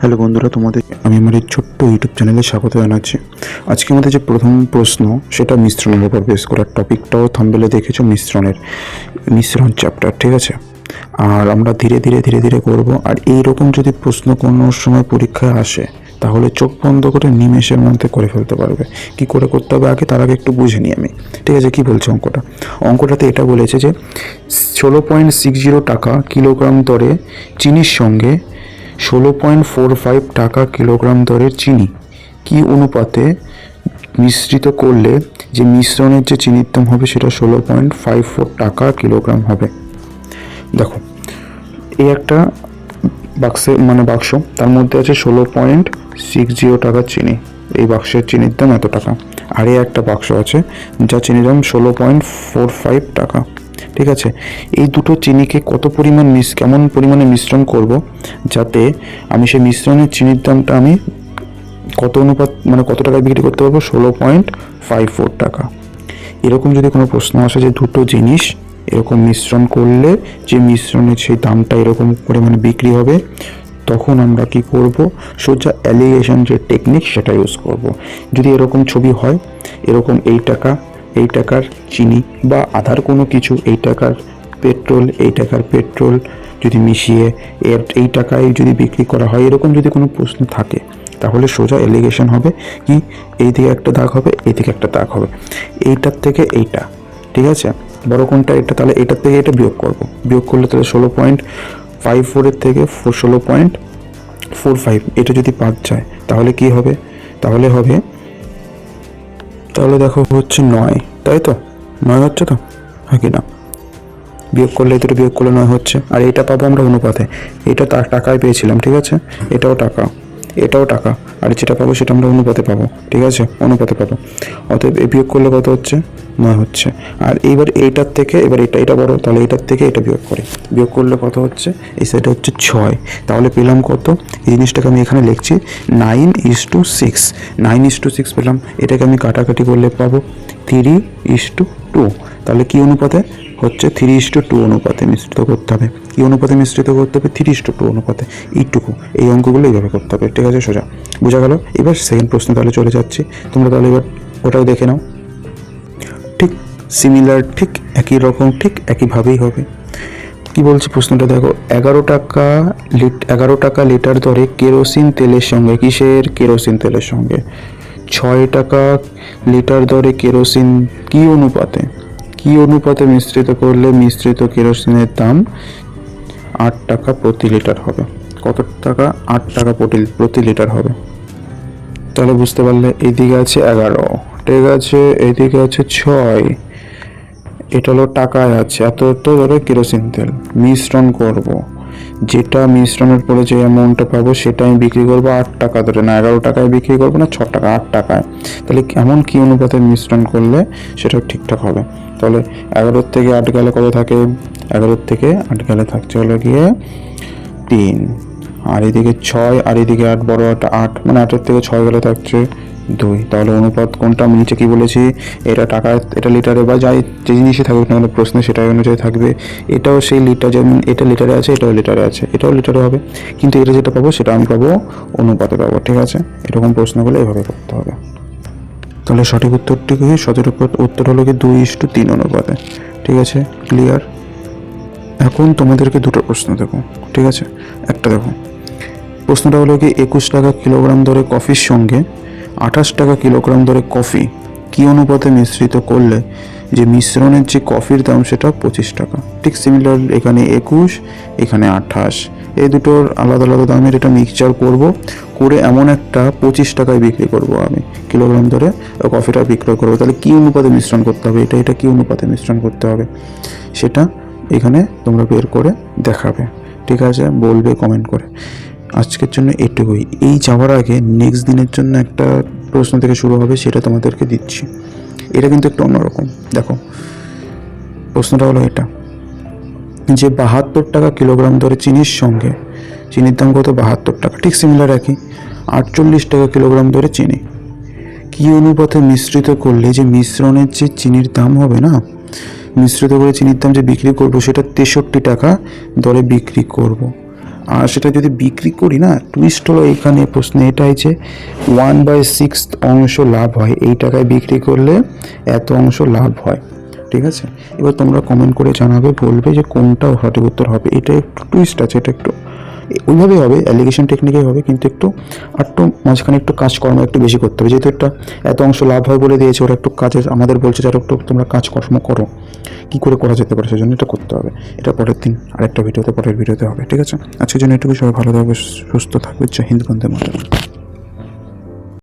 Hello বন্ধুরা, তোমাদের আমি আমার এই ছোট্ট ইউটিউব চ্যানেলে স্বাগত জানাচ্ছি। আজকে আমাদের যে প্রথম প্রশ্ন, সেটা মিশ্রণের উপর বেস করার টপিকটাও থাম্বেলে দেখেছ, মিশ্রণের, মিশ্রণ চ্যাপ্টার ঠিক আছে? আর আমরা ধীরে ধীরে ধীরে ধীরে করব। আর এই রকম যদি প্রশ্ন কোনো সময় পরীক্ষায় আসে, তাহলে চোখ বন্ধ করে নিমেষের মধ্যে করে ফেলতে পারবে। কি করে করতে হবে আগে, তার আগে একটু বুঝে নিই আমি। ঠিক আছে, কি বলছে অঙ্কটা? অঙ্কটাতে এটা বলেছে যে, ষোলো পয়েন্ট সিক্স জিরো টাকা কিলোগ্রাম দরে চিনির সঙ্গে ষোলো পয়েন্ট ফোর ফাইভ টাকা কিলোগ্রাম দরের চিনি। কি অনুপাতে মিশ্রিত করলে যে মিশ্রণের যে চিনির দাম হবে সেটা ষোলো পয়েন্ট ফাইভ ফোর টাকা কিলোগ্রাম হবে? দেখো এই একটা বাক্সে মানে বাক্স, তার মধ্যে আছে ষোলো পয়েন্ট সিক্স জিরো টাকার চিনি। এই বাক্সের চিনির দাম এত টাকা। আর একটা বাক্স আছে, যা চিনির দাম ষোলো পয়েন্ট ফোর ফাইভ টাকা। ঠিক আছে? এই দুটো চিনিকে কত পরিমাণ মিস কেমন পরিমাণে মিশ্রণ করব যাতে আমি সেই মিশ্রণের চিনির দামটা আমি কত অনুপাত মানে কত টাকায় বিক্রি করতে পারব? ষোলো পয়েন্ট ফাইভ ফোর টাকা। এরকম যদি কোনো প্রশ্ন আসে যে দুটো জিনিস এরকম মিশ্রণ করলে, যে মিশ্রণের সেই দামটা এরকম পরিমাণে বিক্রি হবে, তখন আমরা কি করব? সোজা অ্যালিগেশন যে টেকনিক সেটা ইউজ করব। যদি এরকম ছবি হয়, এরকম এই টাকা এই টাকার চিনি বা আধার কোনো কিছু, এই টাকার পেট্রোল, এই টাকার পেট্রোল যদি মিশিয়ে এর, এই টাকায় যদি বিক্রি করা হয়, এরকম যদি কোনো প্রশ্ন থাকে, তাহলে সোজা এলিগেশন হবে কি, এই দিকে একটা দাগ হবে, এই দিকে একটা দাগ হবে। এইটার থেকে এইটা, ঠিক আছে? বড় কোনটা এটা? তাহলে এটার থেকে এটা বিয়োগ করব। বিয়োগ করলে তাহলে ষোলো পয়েন্ট ফাইভ ফোরের থেকে ফোর ষোলো পয়েন্ট ফোর ফাইভ এটা যদি বাদ যায়, তাহলে কি হবে? তাহলে হবে তাহলে দেখো হচ্ছে নয়, তাই তো? নয় হচ্ছে তো? হ্যাঁ কি না? বিয়োগ করলে দুটো বিয়োগ করলে নয় হচ্ছে। আর এটা পাবো আমরা অনুপাতে। এটা তার টাকায় পেয়েছিলাম, ঠিক আছে? এটাও টাকা। এটাও টাকা। আর যেটা পাবো সেটা আমরা অনুপাতে পাবো, ঠিক আছে? অনুপাতে পাবো। অতএব এ বিয়োগ করলে কত হচ্ছে? নয় হচ্ছে। আর এইবার এইটার থেকে, এবার এটা এটা বড়, তাহলে এটার থেকে এটা বিয়োগ করি। বিয়োগ করলে কত হচ্ছে? এই সাইডে হচ্ছে ছয়। তাহলে পেলাম কত? এই জিনিসটাকে আমি এখানে লিখছি nine is two six nine is two six পেলাম। এটাকে আমি কাটাকাটি করলে পাবো থ্রি ইস টু টু তাহলে কি অনুপাতে? হচ্ছে থ্রি ইস টু টু অনুপাতে মিশ্রিত করতে হবে। কী অনুপাতে মিশ্রিত করতে হবে থ্রি ইস টু টু অনুপাতে। এইটুকু। এই অঙ্কগুলো এইভাবে করতে হবে। ঠিক আছে, সোজা। বোঝা গেল? এবার সেকেন্ড প্রশ্ন তাহলে চলে যাচ্ছি। তোমরা তাহলে এবার ওটাও দেখে নাও। ঠিক সিমিলার ঠিক একই রকম, ঠিক একইভাবেই হবে। কি বলছে প্রশ্নটা? দেখো, এগারো টাকা লিট এগারো টাকা লিটার দরে কেরোসিন তেলের সঙ্গে। কিসের? কেরোসিন তেলের সঙ্গে। ছয় টাকা লিটার দরে কেরোসিন কি অনুপাতে? কি অনুপাতে মিশ্রিত করলে মিশ্রিত কেরোসিনের দাম আট টাকা প্রতি লিটার হবে? কত টাকা? আট টাকা প্রতি লিটার হবে। তাহলে বুঝতে পারলে এদিকে আছে এগারো ঠিক আছে, এদিকে আছে ছয়। এটা হলো টাকায় আছে। এত তো ধরো কেরোসিন তেল। মিশ্রণ করব। যেটা মিশ্রণের পরে যে অ্যামাউন্টটা পাবো সেটা আমি বিক্রি করব আট টাকা ধরে। না এগারো টাকায় বিক্রি করব না, ছ টাকা, আট টাকায়। তাহলে এমন কি অনুপাতে মিশ্রণ করলে সেটা ঠিকঠাক হবে। তাহলে এগারোর থেকে আট গেলে কত থাকে? এগারোর থেকে আট গেলে থাকছে হলো গিয়ে তিন। আর এদিকে ছয়, আর এদিকে আট, বড় একটা আট মানে আটের থেকে ছয় গেলে থাকছে দুই। তাহলে অনুপাত কোনটা? আমি নিচে কি বলেছি? এটা টাকা, এটা লিটারে বা যাই, যে জিনিসই থাকুক না কেন, প্রশ্নে সেটা অনুযায়ী থাকবে। এটাও সেই লিটার যেমন এটা লিটারে আছে, এটাও লিটারে আছে, এটাও লিটারে হবে। কিন্তু এটা যেটা পাবো, সেটা আমি পাবো অনুপাতে পাবো, ঠিক আছে? এরকম প্রশ্নগুলো এভাবে করতে হবে। তাহলে সঠিক উত্তরটি কি? সঠিক উত্তর- হলো কি দুই ইস টু তিন অনুপাতে। ঠিক আছে? ক্লিয়ার এখন তোমাদেরকে দুটো প্রশ্ন দেবো। ঠিক আছে? একটা দেখো। প্রশ্নটা হলো কি, একুশ টাকা কিলোগ্রাম দরে কফির সঙ্গে আঠাশ টাকা কিলোগ্রাম দরে কফি কি অনুপাতে মিশ্রিত করলে যে মিশ্রণের যে কফির দাম সেটা পঁচিশ টাকা। ঠিক সিমিলার এখানে একুশ, এখানে আঠাশ। এই দুটোর আলাদা আলাদা দামের এটা মিক্সচার করব, করে এমন একটা পঁচিশ টাকায় বিক্রি করব আমি কিলোগ্রাম ধরে কফিটা বিক্রয় করব। তাহলে কী অনুপাতে মিশ্রণ করতে হবে? এটা এটা কী অনুপাতে মিশ্রণ করতে হবে? সেটা এখানে তোমরা বের করে দেখাবে। ঠিক আছে? বলবে কমেন্ট করে। আজকের জন্য এটুকুই। এই যাওয়ার আগে নেক্সট দিনের জন্য একটা প্রশ্ন থেকে শুরু হবে, সেটা তোমাদেরকে দিচ্ছি। এটা কিন্তু একটু অন্যরকম। দেখো, প্রশ্নটা হলো এটা। যে বাহাত্তর টাকা কিলোগ্রাম ধরে চিনির সঙ্গে, চিনির দাম কত? বাহাত্তর টাকা। ঠিক সিমিলার একই। আটচল্লিশ টাকা কিলোগ্রাম ধরে চিনি। কি অনুপাতে মিশ্রিত করলে যে মিশ্রণের যে চিনির দাম হবে না? মিশ্রিত করে চিনির দাম যে বিক্রি করব, সেটা তেষট্টি টাকা দরে বিক্রি করব। আর সেটা যদি বিক্রি করি না টুইস্ট হলো এখানে প্রশ্ন এটাই যে ওয়ান বাই সিক্স অংশ লাভ হয়। এই টাকায় বিক্রি করলে এত অংশ লাভ হয়। ঠিক আছে? এবার তোমরা কমেন্ট করে জানাবে, বলবে যে কোনটা সঠিক উত্তর হবে। এটা একটু টুইস্ট আছে, এটা একটু ওইভাবেই হবে অ্যালিগেশন টেকনিকেই হবে, কিন্তু একটু একটু মাঝখানে একটু কাজকর্ম একটু বেশি করতে হবে। যেহেতু একটা, এত অংশ লাভ হয় বলে দিয়েছে, ওরা একটু কাজে আমাদের বলছে যারা একটু তোমরা কাজকর্ম করো। কী করে করা যেতে পারে সেজন্য এটা করতে হবে। এটা পরের দিন, আরেকটা ভিডিওতে, পরের ভিডিওতে হবে, ঠিক আছে? আজকের জন্য এটুকু সবাই ভালো থাকবে, সুস্থ থাকবে। জয় হিন্দ, বন্দে মাতরম।